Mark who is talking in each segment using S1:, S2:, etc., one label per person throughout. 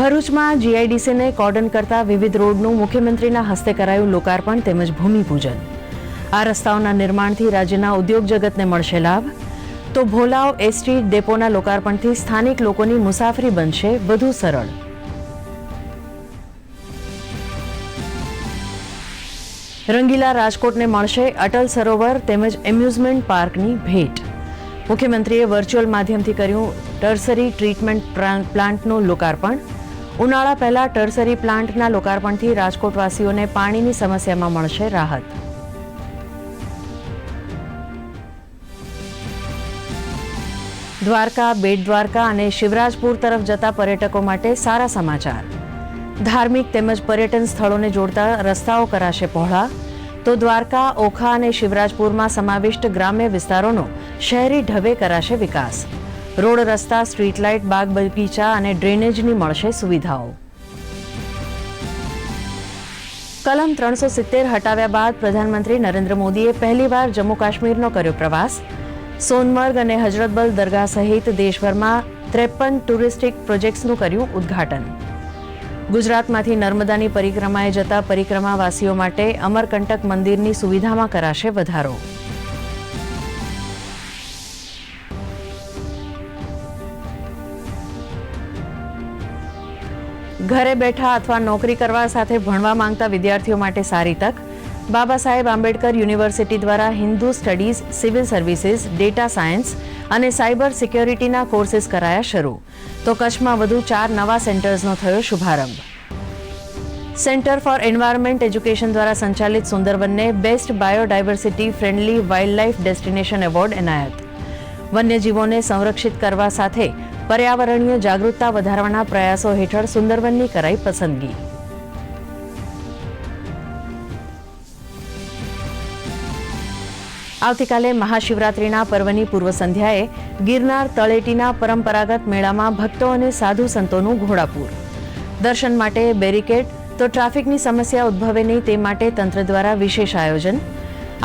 S1: ભરૂચમાં જીઆઈડીસીને કોર્ડન કરતા વિવિધ રોડનું મુખ્યમંત્રીના હસ્તે કરાયું લોકાર્પણ તેમજ ભૂમિપૂજન. આ રસ્તાઓના નિર્માણથી રાજ્યના ઉદ્યોગ જગતને મળશે લાભ. તો ભોલાવ એસટી ડેપોના લોકાર્પણથી સ્થાનિક લોકોની મુસાફરી બનશે વધુ સરળ. રંગીલા રાજકોટને મળશે અટલ સરોવર તેમજ એમ્યુઝમેન્ટ પાર્કની ભેટ. મુખ્યમંત્રીએ વર્ચ્યુઅલ માધ્યમથી કર્યું ટર્સરી ટ્રીટમેન્ટ પ્લાન્ટનું લોકાર્પણ. ઉનાળા પહેલા ટર્સરી પ્લાન્ટના લોકાર્પણથી રાજકોટવાસીઓને પાણીની સમસ્યામાં મળશે રાહત. દ્વારકા, બેટ દ્વારકા અને શિવરાજપુર તરફ જતા પર્યટકો માટે સારા સમાચાર. ધાર્મિક તેમજ પર્યટન સ્થળોને જોડતા રસ્તાઓ કરાશે પહોળા. તો દ્વારકા, ઓખા અને શિવરાજપુરમાં સમાવિષ્ટ ગ્રામ્ય વિસ્તારોનો શહેરી ઢબે કરાશે વિકાસ. રોડ રસ્તા સ્ટ્રીટ લાઇટ બાગ બગીચા અને ડ્રેનેજની મળશે સુવિધાઓ. કલમ ત્રણસો સિત્તેર હટાવ્યા બાદ પ્રધાનમંત્રી નરેન્દ્ર મોદીએ પહેલીવાર જમ્મુ કાશ્મીરનો કર્યો પ્રવાસ. સોનમર્ગ અને હજરતબલ દરગાહ સહિત દેશભરમાં ત્રેપન ટુરિસ્ટિક પ્રોજેક્ટ્સનું કર્યું ઉદ્ઘાટન. ગુજરાતમાંથી નર્મદાની પરિક્રમાએ જતા પરિક્રમાવાસીઓ માટે અમરકંટક મંદિરની સુવિધામાં કરાશે વધારો. ઘરે બેઠા અથવા નોકરી કરવા સાથે ભણવા માંગતા વિદ્યાર્થીઓ માટે સારી તક. બાબા સાહેબ આંબેડકર યુનિવર્સિટી દ્વારા Hindu studies, civil services, data science અને સાયબર સિક્યોરિટીના કોર્સીસ કરાયા શરૂ. તો કચ્છમાં વધુ ચાર નવા સેન્ટર્સનો થયો શુભારંભ. સેન્ટર ફોર એન્વાયરમેન્ટ એજ્યુકેશન દ્વારા સંચાલિત સુંદરવનને best biodiversity friendly wildlife destination award એનાયત. વન્યજીવોને સંરક્ષિત કરવા સાથે પર્યાવરણીય જાગૃતતા વધારવાના પ્રયાસો હેઠળ સુંદરવનની કરાઈ પસંદગી. આવતીકાલે મહાશિવરાત્રિના પર્વની પૂર્વ સંધ્યાએ ગિરનાર તળેટીના પરંપરાગત મેળામાં ભક્તો અને સાધુ સંતોનું ઘોડાપૂર. દર્શન માટે બેરિકેડ તો ટ્રાફિકની સમસ્યા ઉદ્ભવે નહીં તે માટે તંત્ર દ્વારા વિશેષ આયોજન.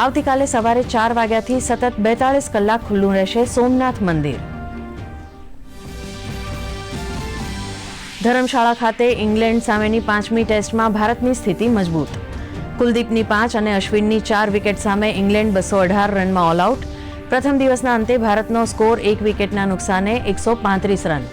S1: આવતીકાલે સવારે ચાર વાગ્યાથી સતત બેતાળીસ કલાક ખુલ્લું રહેશે સોમનાથ મંદિર. ધરમશાળા ખાતે ઇંગ્લેન્ડ સામેની પાંચમી ટેસ્ટમાં ભારતની સ્થિતિ મજબૂત. કુલદીપની પાંચ અને અશ્વિનની ચાર વિકેટ સામે ઇંગ્લેન્ડ બસો અઢાર રનમાં ઓલ આઉટ પ્રથમ દિવસના અંતે ભારતનો સ્કોર એક વિકેટના નુકસાને એકસો પાંત્રીસ રન.